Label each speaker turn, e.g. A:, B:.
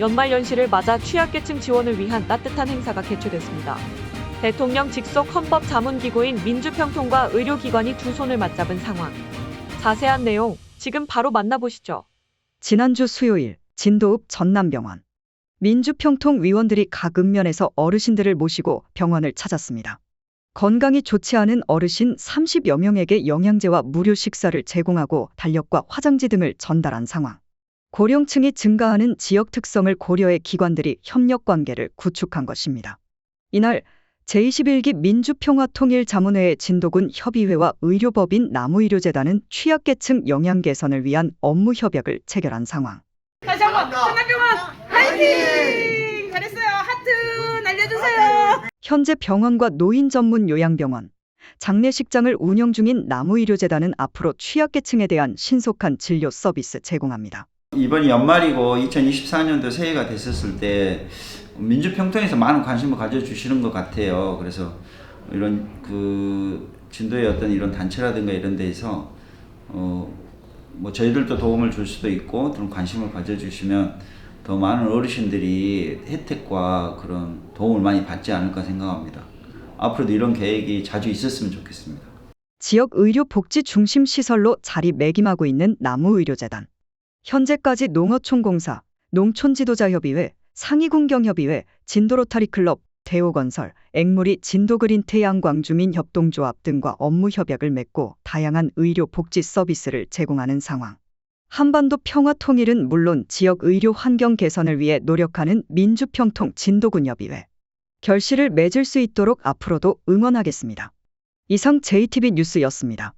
A: 연말연시를 맞아 취약계층 지원을 위한 따뜻한 행사가 개최됐습니다. 대통령 직속 헌법 자문기구인 민주평통과 의료기관이 두 손을 맞잡은 상황. 자세한 내용 지금 바로 만나보시죠.
B: 지난주 수요일 진도읍 전남병원 민주평통 위원들이 각 읍면에서 어르신들을 모시고 병원을 찾았습니다. 건강이 좋지 않은 어르신 30여 명에게 영양제와 무료 식사를 제공하고 달력과 화장지 등을 전달한 상황. 고령층이 증가하는 지역 특성을 고려해 기관들이 협력 관계를 구축한 것입니다. 이날 제21기 민주평화통일자문회의 진도군 협의회와 의료법인 나무의료재단은 취약계층 영양 개선을 위한 업무 협약을 체결한 상황.
C: 다시 한번 천남병원 화이팅! 잘했어요. 하트 날려주세요.
B: 현재 병원과 노인 전문 요양병원, 장례식장을 운영 중인 나무의료재단은 앞으로 취약계층에 대한 신속한 진료 서비스 제공합니다.
D: 이번이 연말이고 2024년도 새해가 됐었을 때 민주평통에서 많은 관심을 가져주시는 것 같아요. 그래서 이런 그 진도의 어떤 이런 단체라든가 이런 데에서 어 뭐 저희들도 도움을 줄 수도 있고 그런 관심을 가져주시면 더 많은 어르신들이 혜택과 그런 도움을 많이 받지 않을까 생각합니다. 앞으로도 이런 계획이 자주 있었으면 좋겠습니다.
B: 지역 의료 복지 중심 시설로 자리매김하고 있는 나무의료재단. 현재까지 농어촌공사, 농촌지도자협의회, 상위군경협의회, 진도로타리클럽, 대오건설, 앵무리 진도그린 태양광주민협동조합 등과 업무 협약을 맺고 다양한 의료 복지 서비스를 제공하는 상황. 한반도 평화 통일은 물론 지역 의료 환경 개선을 위해 노력하는 민주평통 진도군협의회. 결실을 맺을 수 있도록 앞으로도 응원하겠습니다. 이상 JTB 뉴스였습니다.